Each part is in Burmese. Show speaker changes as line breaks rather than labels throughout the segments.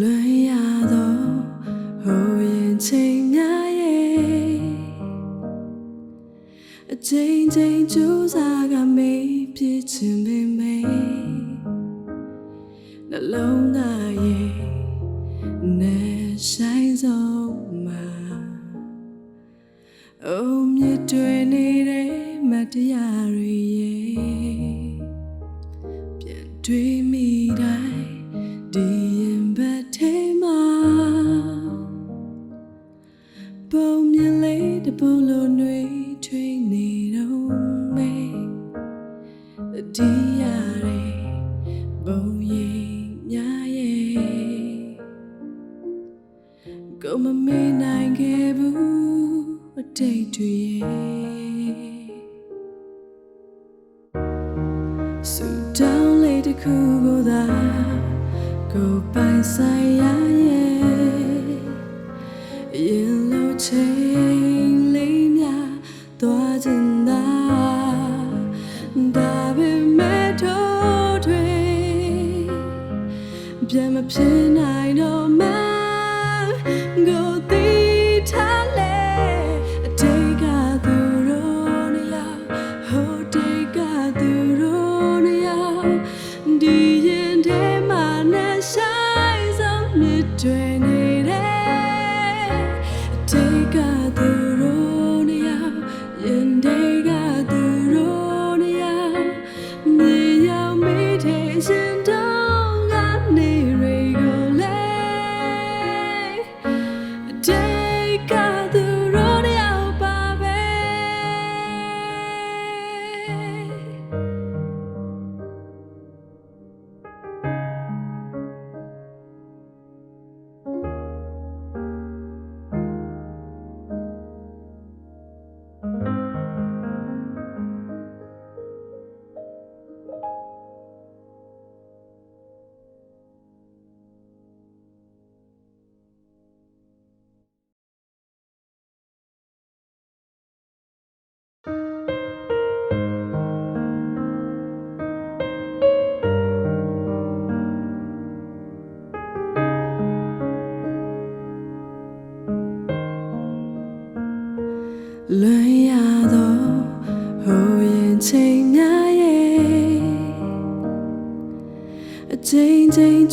လွ ကိုမမေ့နိုင်ခဲ့ဘူးအတိတ်တွေရဲ့ဆူတောင်းလေးတစ်ခုကိုသာကိုယ်ပိုင်ဆိုင်ရရဲ့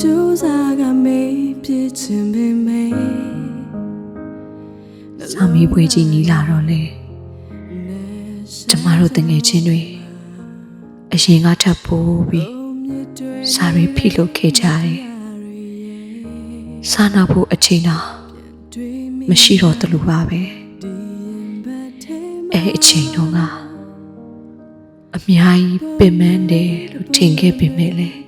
ကြိုးစားကမေးပြစ်ချင်ပေမယ့်
စာမေးပွဲကြီးနီးလာတော့လေကျမတို့တငယ်ချင်းတွေအရင်ကထပ်ပိုးပြီးစာရီဖိလို့ခဲ့ကြတယ်စာနာဖို့အချိန်တော့မရှိတော့တလူပါပဲအဲအချိန်တော့ကအများကြီးပင်ပန်းတယ်လို့ထင်ခဲ့ပေမဲ့လေအ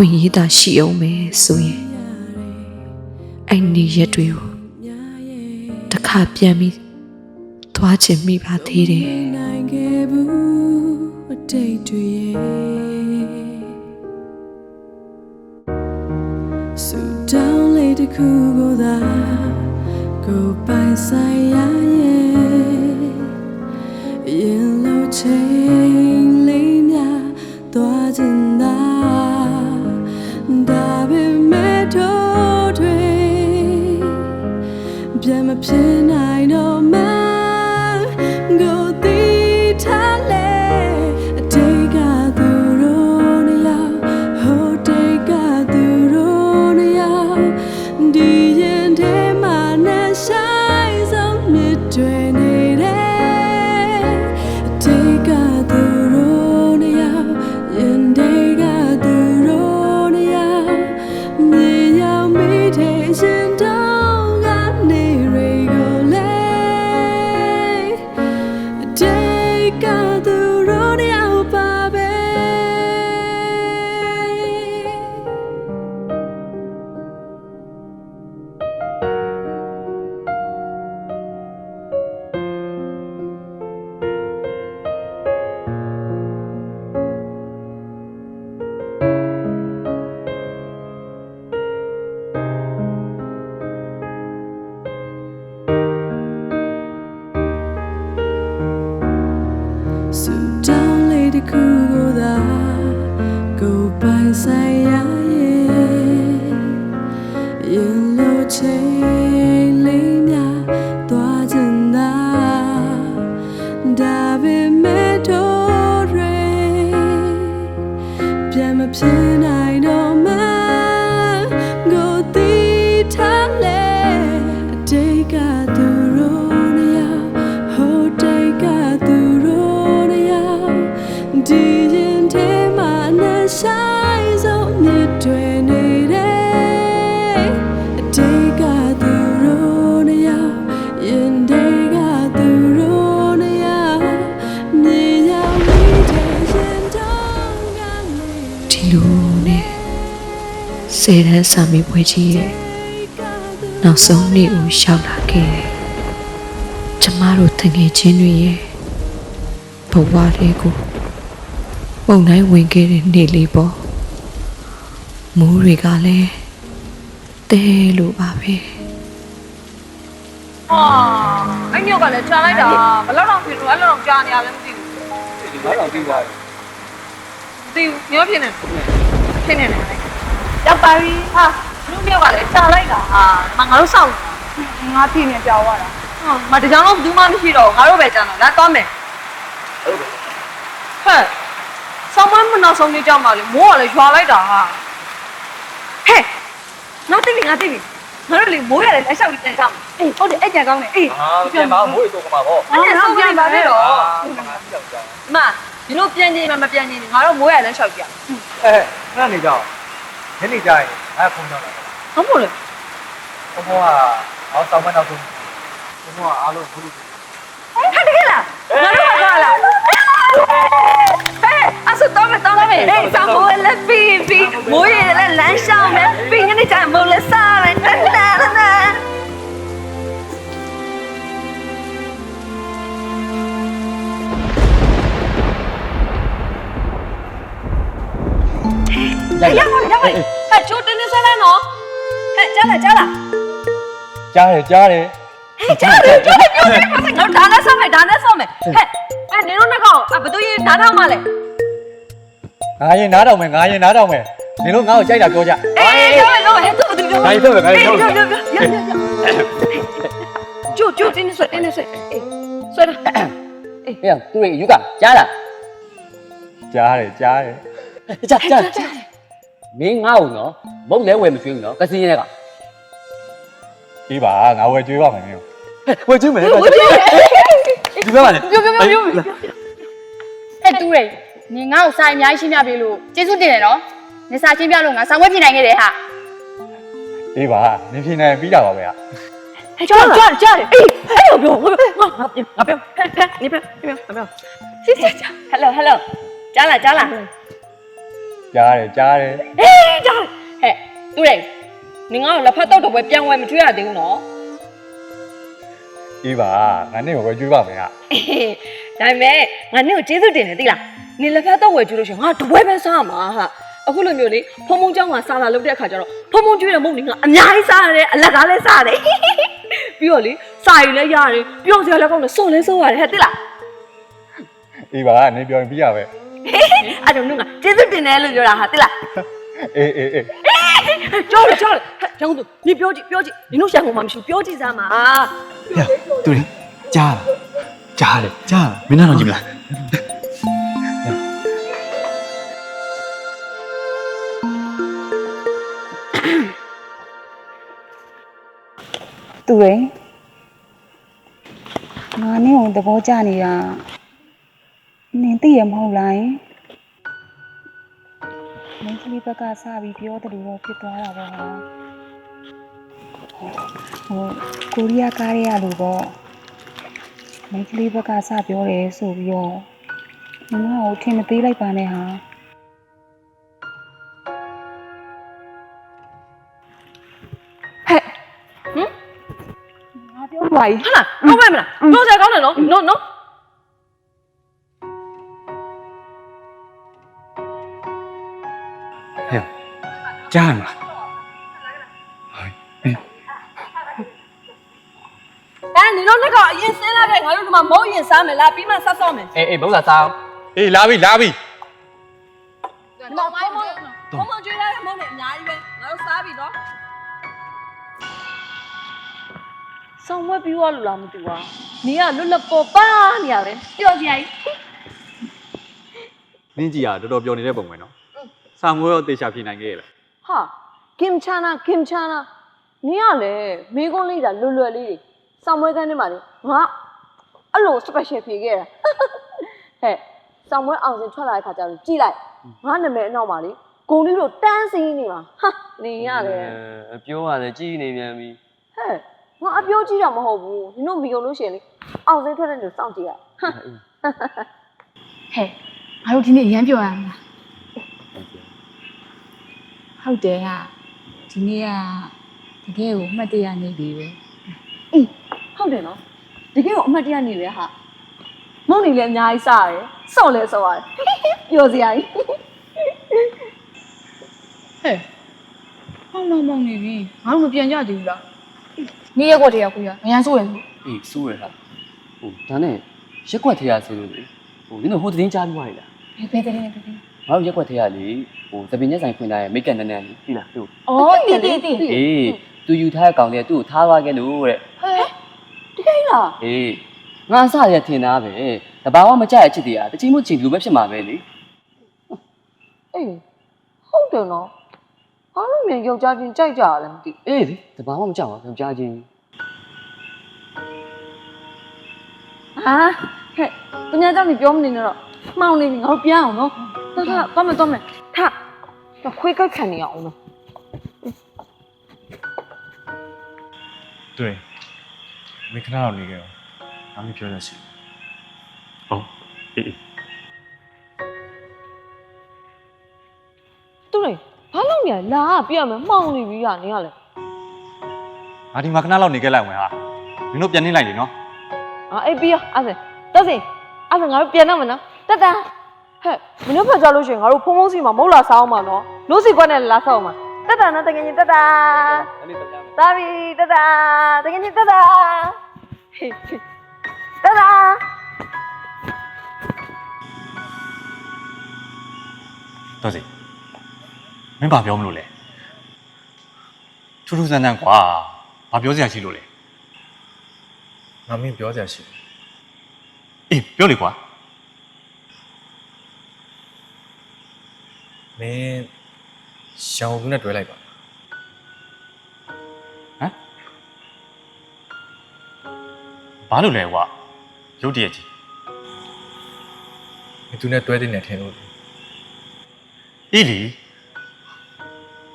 ခွင့်အရေးသာရှိအောင်ပဲဆိုရင်အဲ့ဒီရက်တွေကိုတစ်ခါပြန်ပြီးသွားချင်မိပါသေးတယ်
နိုင်ခဲ့ဘူးအတိတ်တွေရဲ့ဆူတောင်းလေးတစ်ခုကိုသာကိုယ်ပိုင်ဆိုင်ရရဲ့ရင်လိုချိန် ပြန်မ တွေ့နေတဲ့အတိတ်ကသူတို့နဲ့ရရင်တဲ့ Lune စေ
တန်းစာမေးပွဲကြီးရဲ့နောက်ဆုံးနေ့ကိုရောက်လာခဲ့တယ်။ကျမတို့တငယ်ချင်းတွေရဲ့ဘဝလေးကိုပုံတိုင်းဝင်ခဲ့တဲ့နေ့လေးပေါ့ မိုးတွေကလည်းတဲလို့ပါပဲ
ဟာအဲ့မြောက်ကလည်းခြံလိုက်တာဘယ်လောက်တော့ဖြစ်လို့အဲ့လိုတော့ကြာနေရလဲမသိဘူး
ဒီဘာတော့ပြီးသွားပြီ
မသိဘူးမြောဖြစ်နေဖြစ်နေတယ်ရောက်ပါပြီဟာလူမြောက်ကလည်းခြံလိုက်တာဟာမငါတို့စောင့်ငါပြင်းနေကြောက်ရတာဟာမတကြောင်တော့ဘူးမှမရှိတော့ငါတို့ပဲကြာတော့လာသွားမယ်ဟဲ့ဆောင်းမမနောက်ဆုံးနေကြောက်ပါလေမိုးကလည်းရွာလိုက်တာဟာ ဟဲ့နောက်တိပြီငါတိပြီငါတို့လေမိုးရတယ်လက်လျှောက်ပြီးတန်ကြမှာအေးဟုတ်တယ်အဲ့ကြံကောင်းတယ်အေး
အာပြန်ပါမိုးရီတော့ကမှာပေါ့
အဲ့ဒါဆုံးပြန်ပါလေတော့
ငါပြောက်ကြ
အမဒီလိုပြန်နေမှမပြန်နေငါတို့မိုးရလဲလျှောက်ကြ
အဲခဏနေကြအောင်ညနေကျရင်အဲ့ခုံတော့လာ
ဟုတ်မို့လဲ
ဘုံကအောက်ဆောင်မနောက်ဆုံးဘုံကအားလုံးဘူးလို့
ဟာတကယ်လားငါတို့ကသွားလားဟဲ့အ ဆတော်မတော်မဟေးဆောင်းမိုးလည်းပြီးပြီးမိုးရလည်းလမ်းလျှောက်မယ်ပြီးညနေကျမိုးလည်းစားမယ်လာလာလာ
လိုက်
ရပါရပါဟဲ့ချိုးတင်းနေစမ်းနော်ဟဲ့ကြားလားကြားလား
ကြားတယ်ကြားတယ်
ဟဲ့ကြားတယ်ကြားတယ်ပြောတယ်ငါဒါနဲ့ဆောက်မယ်ဒါနဲ့ဆောက်မယ်ဟဲ့အဲ့နေတော့နှကောင်ဘယ်သူရင်ဓာတ်ထောက်မှလဲ
ငါရင်နားတော်မယ်ငါရင်နားတော်မယ်နင်တို့ငါ့ကိုကြိုက်တာပြောကြ
အေးပြောလို့ဟဲ့သူ့သူပြော
ဒါဆိုပဲငါပြော
ပြောပြောကျို့ကျို့တင်းနေဆွဲတင်းနေဆွဲအေးဆွဲတာ
အေးပြန်သူ့ရဲ့ယူက
ကြားလားကြားတယ်ကြားတယ်
ကြားကြားကြားမင်းငါ့ကိုနော်မုတ်လဲဝယ်မကျွေးဘူးနော်
ကစင်းရဲကအေးပါငါဝယ်ကျွေးပါမယ်မင်း
ဝယ်ကျွေးမယ်ဝယ်ကျွေးဒီဘက်
ပါလေပြောပြောပြော
ပြောအဲ့တူရဲ့ နင်ငါ့ကိုစာအများကြီးရှင်းပြပေးလို့ကျေးဇူးတင်တယ်နော်နင်စာရှင်းပြလို့ငါဆောင်ဝဲပြင်နိုင်ခဲ့တယ်ဟာ
ပြီးပါနင်ဖြေနေပြီးတာပါပဲဟာ
ဟဲ့ကြားကြားကြားအေးအဲ့လိုပြောငါငါငါပြောဟဲ့ဟဲ့နေပြောပြောပြောစီစီကြားဟယ်လိုဟယ်လိုကြားလားကြားလား
ကြားတယ်ကြားတယ်
အေးကြားဟဲ့တူရိတ်နင်ငါ့ကိုလက်ဖက်တော့တော့ပဲပြန်ဝဲမထွေးရသေးဘူးနော်
ပြီးပါငါနင့်ကိုဝယ်ကျွေးပါမယ်ဟာ
ဒါပေမဲ့ငါနင့်ကိုကျေးဇူးတင်တယ်သိလားနင်လက်ဖက်တော့ဝယ်ကြည့်လို့ရှိရင်ငါတပွဲပဲစားမှာဟာအခုလိုမျိုးလေဖုံဖုံကြောင်းကဆာလာလုပ်တဲ့အခါကျတော့ဖုံဖုံကျွေးတဲ့မုတ်နေကအများကြီးစားရတယ်အလကားလည်းစားရတယ်ပြီးတော့လေစာရီလည်းရတယ်ပြုံးစရာလည်းကောင်းတယ်စုံလည်းစိုးရတယ်ဟဲ့သိလား
အေးပါနင်ပြောရင်ပြီးရပဲ
အဲ့တော့နင်ကကျေးဇူးတင်တယ်လို့ပြောတာဟာသိလား
အေးအေးအေး
ကြောက်တယ်ကြောက်တယ်ကျောင်းသူနင်ပြောကြည့်ပြောကြည့်နင်တို့ရှန်ကုန်မှာမရှိဘူးပြောကြည့်စမ်းပါ
သူကြီးကြားလား ကြားတယ်ကြားလားမင်းနားတော့ကြ
ည့်မလားသူရယ်ငါနဲ့ကိုသဘောကျနေတာနင်သိရမဟုတ်လားယင်မင်းကြီးဘက်ကစပြီးပြောတယ်လို့တော့ဖြစ်သွားတာပေါ့ဟိုကိုရီးယားကားရဲရလို့ပေါ့ မိန်းကလေးဘက်ကစပြောတယ်ဆိုပြီးတော့မမကိုထင်မသေးလိုက်ပါနဲ့ဟာဟဲ့ဟင်ငါပြောပါ ਈ
ဟုတ်လားကောင်းပါမလားကောင်းစရာကောင်းတယ်နော်နော်နော်ဟဲ့ကြားရမလား ငါတို့ဒီမှာမုတ်ရင်စားမယ်လားပြီးမှဆက်ဆော့မယ်
အေးအေးမုတ်စားစား
အေးလာပြီလာပြီ
ဒီမှာမိုင်းမိုင်းဘုံမကျွေးလာတဲ့မုတ်နဲ့အများကြီးပဲငါတို့စားပြီနော်ဆောင်ဝဲပြီးတော့လူလာမတူပါနေကလွတ်လပ်ပေါ်ပါနေရတယ်ပျော်စရာကြီး
နင်းကြီးကတော်တော်ပျော်နေတဲ့ပုံပဲနော်ဆောင်ဝဲရောတေချာပြင်နိုင်ခဲ့ရဲ့လား
ဟာခင်ချာနာခင်ချာနာနင်းကလည်းမိကုန်းလေးတာလွယ်လွယ်လေးတွေဆောင်ဝဲကန်းထဲမှာလေငါ အဲ့လို special ဖြေခဲ့တာ။ဟဲ့ဆောင်းဝဲအောင်စင်ထွက်လာတဲ့ခါကျတော့ကြည်လိုက်ငါနာမည်အနောက်မှာလေဂုံလေးတို့တန်းစီနေမှာဟာနေရတယ်
呃，ပြောရတယ်ကြည်နေပြန်ပြီ
ဟဲ့ငါအပြောကြည့်တာမဟုတ်ဘူးနင်တို့မိကုန်လို့ရှရင်လေအောင်စင်းထွက်တဲ့လူစောင့်ကြည့်ရဟမ်
ဟဲ့ငါတို့ဒီနေ့အရန်ပြောရမှာဟုတ်တယ်ဟာဒီနေ့ကတကယ်ကိုအမှတ်တရနေပြီပဲ
ဟုတ်တယ်နော် တကယ်ကိုအမှတ်တရနေပဲဟာမုံနေလည်းအများကြီးစားရတယ်စော့လည်းစော့ရတယ်ပျော်စရာကြီး
ဟဲ့ဟောင်းတော့မောင်နေပြီငါတို့မပြန်ကြသေးဘူးလားနေရက်ကွက်တည်းကကိုရအရန်ဆိုးရဆို
အေးစိုးရလားဟိုဒါနဲ့ရက်ကွက်ထေးရဆိုလို့လေဟိုနင်တို့ဟိုသတင်းကြားပြီးသွားပြီလား
ဘယ်ဘယ်တည်းနဲ့ဘယ်တည်း
ငါတို့ရက်ကွက်ထေးရလေဟိုသပင်ရက်ဆိုင်ဖွင့်ထားရဲ့မိတ်ကနန်းနန်းလေးသိလားသူ့
အော်တီတီတီ
အေးသူယူထားတဲ့ကောင်လေးကသူ့ကိုထားသွားခဲ့လို့တဲ့
ဟဲ့
တကယ်လား
အေးငါအစရထင်သားပဲတဘာဝမကြရဲ့ချစ်တရားတချင်းမချင်းဘလူပဲဖြစ်မှာပဲလေ
အေးဟုတ်တယ်နော်အားလုံးမြန်ယောက်ျားချင်းကြိုက်ကြရလဲမသိ
အေးလေတဘာဝမကြောက်ပါဘူးကြားချင်း
ဟာဟဲ့သူများကြောင့်နေပြောမနေနဲ့တော့မှောင်နေပြီငါတို့ပြန်အောင်နော်ထားထားသွားမယ်သွားမယ်ထားတော့ခွေးကက်ခံနေအောင်နော်
对 မင်းခဏတော့နေခဲ့အောင်ငါမပြောရစီ
ဟုတ်အေး
သူလေဘာလို့နေရလာပြရမယ်မှောင်နေပြီဟာနေရလဲ
ငါဒီမှာခဏလောက်နေခဲ့လိုက်ဝင်ဟာနင်တို့ပြန်နေလိုက်လေနော်
အာအေးပြီးရောအဲ့ဒါတက်စင်အဲ့ဒါငါတို့ပြန်တော့မယ်နော်တက်တာဟဲ့မင်းတို့ဖတ်ကြလို့ရှိရင်ငါတို့ဖုံဖုံစီမှာမဟုတ်လားစားအောင်မှာနော်လို့စီကွက်နဲ့လာဆောက်အောင်မှာ တက်တာနော်တကယ်ကြီးတက်တာ
အဲ့ဒီတော့ကြားမယ်
သားပြီတက်တာတကယ်ကြီးတက်တာဟေးဟေးတက်တာ
တော်စီမင်းဘာပြောမလို့လဲထူးထူးဆန်းဆန်းကွာဘာပြောစရာရှိလို့လဲ
ငါမင်းပြောစရာရှိတယ်
အေးပြောလေကွာ
မင်း ရှောင်းဘူးနဲ့တွဲလိုက်ပါ
ဟမ်ဘာလို့လဲကွာရုတ်တရက်ကြီး
မင်းသူနဲ့တွဲတဲ့နေထင်လို့လေ
အေးလီ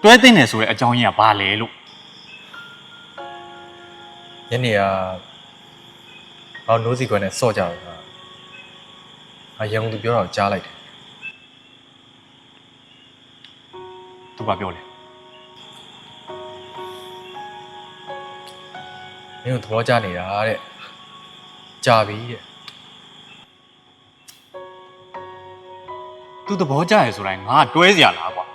တွဲသိမ့်နေဆိုတဲ့အကြောင်းရင်းကဘာလဲလို့
ညနေကအော်နိုးစီကွယ်နဲ့စော့ကြတော့ငါငါရန်ကုန်သူပြောတာကိုကြားလိုက်တယ်
သူဘာပြောလဲ
မင်းတို့သဘောကျနေတာတဲ့ကြာပြီတဲ့
သူသဘောကျရဲဆိုတိုင်းငါတွဲစရာလားကွာ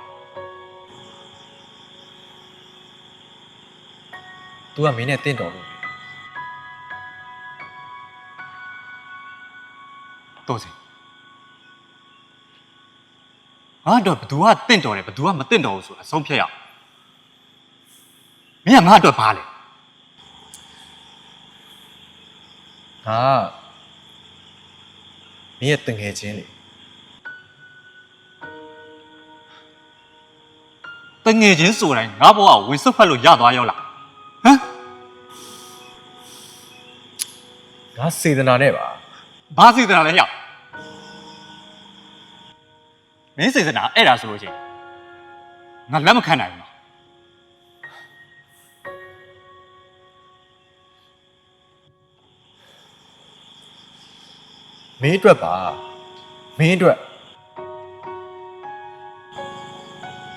သူကမင်းနဲ့တင့်တော်လို့လေ
တော်စီငါ တော့ဘသူကတင့်တော်တယ်ဘသူကမတင့်တော်ဘူးဆိုတာဆုံးဖြတ်ရအောင်မင်းကငါအတွက်ဘာလဲ
ငါကမင်းရဲ့တငယ်ချင်းလေ
တငယ်ချင်းဆိုတိုင်းငါဘောကဝင်စွတ်ဖက်လို့ရသွားရောက်လားဟမ်
ငါစေတနာနဲ့ပါ
ဘာစီတနာလဲရော မင်းစေစနာအဲ့ဒါဆိုလို့ချင်းငါလက်မခံနိုင်ဘူးနော်
မင်းအတွက်ပါမင်းအတွက်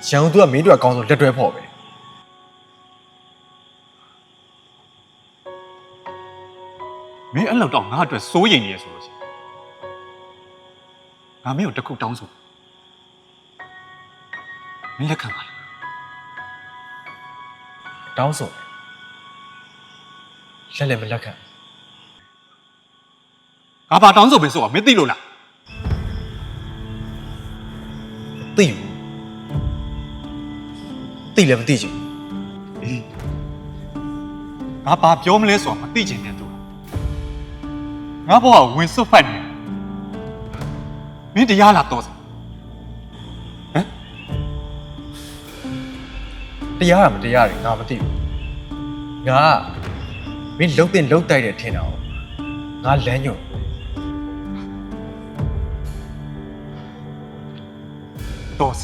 ရန်ကုန်သူကမင်းအတွက်အကောင်းဆုံးလက်တွဲဖို့ပဲ
မင်းအဲ့လောက်တော့ငါအတွက်စိုးရိမ်နေရဆိုလို့ချင်းငါမင်းကိုတစ်ခုတောင်းဆို မင်းလက်ခံပါလား
တောင်းဆိုတယ်လက်လည်းမလက်ခံ
ငါဘာတောင်းဆိုပဲဆိုတော့မင်းသိလို့လား
မသိဘူးသိလည်းမသိချင်ဘူး
အေးငါဘာပြောမလဲဆိုတော့မသိချင်တဲ့သူငါဘောကဝင်စွတ်ဖက်နေတယ်မင်းတရားလားတော့စ
တရားရမတရားရငါမသိဘူးငါကမင်းလှုပ်တဲ့လှုပ်တိုက်တဲ့ထင်တာကိုငါလမ်းညွှန်
တော့စ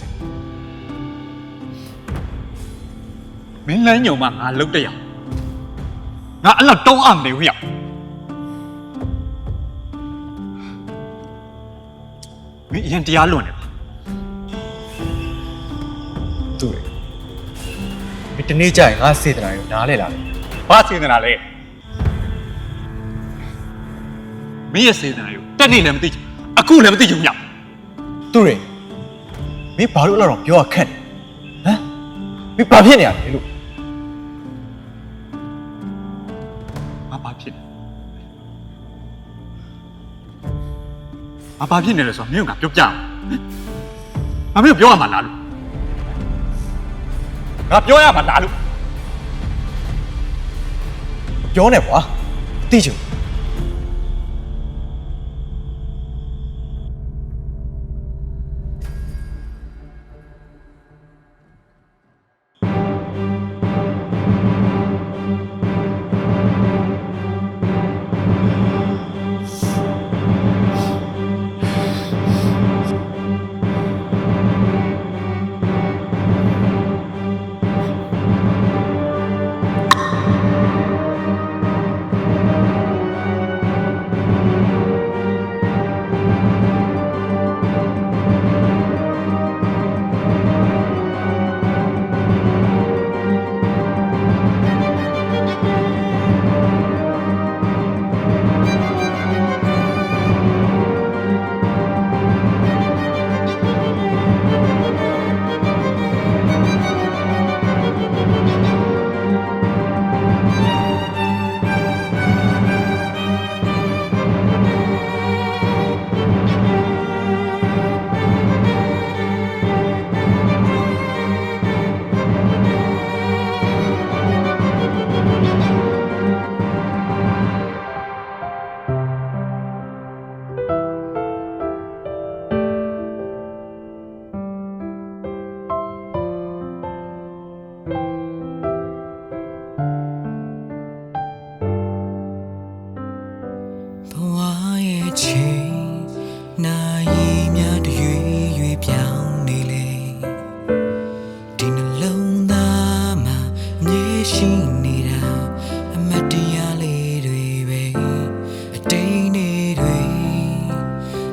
မင်းလမ်းညုံမှာငါလုတ်တဲ့ရအောင်ငါအဲ့လောက်တောင်းအပ်နေဘူးရမင်းအရင်တရားလွန်နေပါ
သူ့လေမင်းတနေ့ကျရင်ငါစေတနာကိုနားလဲလာတယ်
ဘာစေတနာလဲမင်းရဲ့စေတနာကိုတက်နေလည်းမသိချင်အခုလည်းမသိချင်ဘူးည
သူတွေမင်းဘာလို့အဲ့လိုတော့ပြောရခက်လဲဟမ်မင်းဘာဖြစ်နေရလဲလို့
ငါဘာဖြစ်လဲငါဘာဖြစ်နေလဲဆိုတော့မင်းကငါပြောပြအောင်ငါမင်းကိုပြောရမှာလားလို့ ငါပြောရမှာလားလို့
ပြောနေကွာသိချ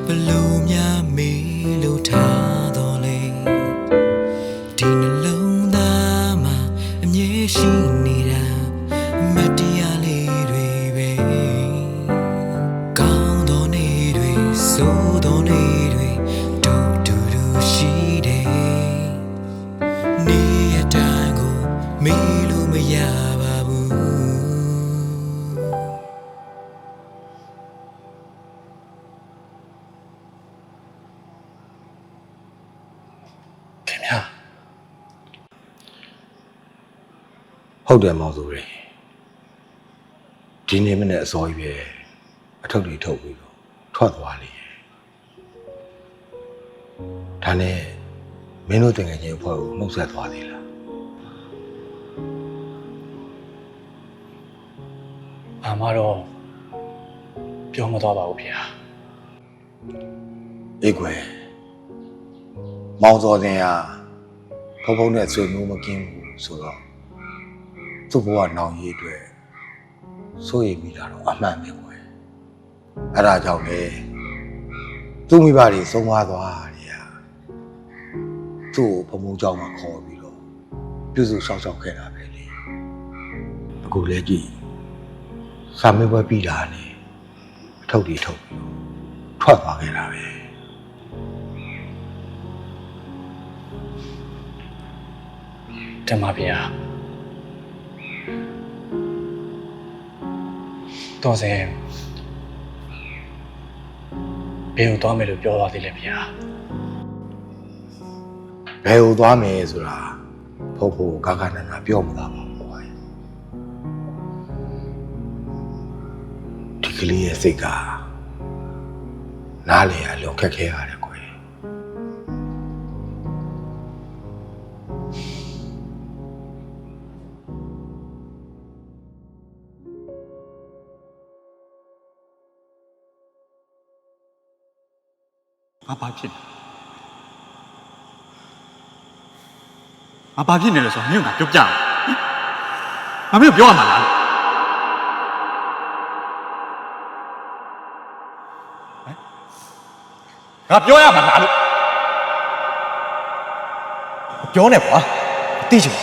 ဘလို့များမေး တ်တယ်မော
င်
ဆိုရယ်ဒီနေ့မနေ့အစောကြီးပဲအထုပ်တွေထုတ်ပြီးတော့ထွက်သွားလေဒါနဲ့မင်းတို့တင်ငယ်ချင်းအဖွဲ့ကိုနှုတ်ဆက်သွားသေးလား
ဘာမှတော့ပြောမသွားပါဘူးဗျာ
အေးကွယ်မောင်စောတင်ဟာဖုံဖုံနဲ့ဆွေမျိုးမကင်းဘူးဆိုတော့ သူ့ဘဝနောင်ရေးအတွက်စိုးရိမ်မိတာတော့အမှန်ပဲကွယ်အဲ့ဒါကြောင့်လေသူ့မိဘတွေဆုံးသွားသွားတယ်ဟာသူ့ကိုဖုံဖုံကြောင်းမှာခေါ်ပြီးတော့ပြုစုဆောင်ရှောက်ခဲ့တာပဲလေအခုလဲကြည့်စာမေးပွဲပြီးတာနဲ့အထုပ်တွေထုတ်ပြီးတော့ထွက်သွားခဲ့တာပဲ
တမဗျာ တော့စင်ဘယ်ကိုသွားမယ်လို့ပြောသွားသေးလဲဗျာ
ဘယ်ကိုသွားမယ်ဆိုတာဖုတ်ဖို့ဂါဂနနာပြောမလာပါဘူးကွာဒီကလေးရဲ့စိတ်ကနားလေရလုံခက်ခဲရတယ်
ဖြစ်လဲငါဘာဖြစ်နေလဲဆိုတော့မင်းကငါပြောပြအောင်ငါမင်းကိုပြောရမှာလားငါပြောရမှာလားလို့
ပြောနေကွာသိချင်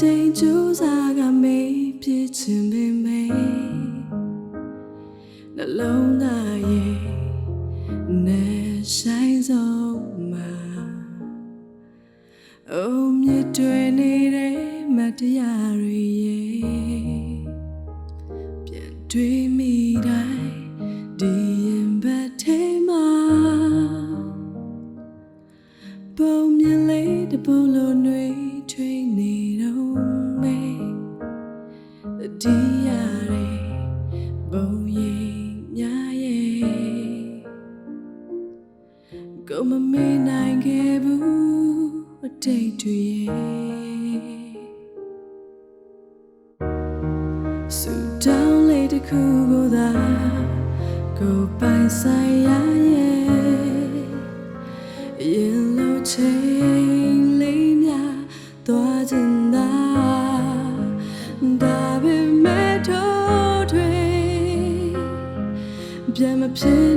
ချိန်ကြိုးစားက နိုင်ခဲ့
ဘူးအတိတ်တွေဆူတောင်းလေးတစ်ခုကိုသာကိုပိုင်ဆိုင်ရရဲ့ရင်လို့ချိန်လေးများသွားခြင်းသာဒါပေမဲ့တို့တွေပြန်မဖြစ်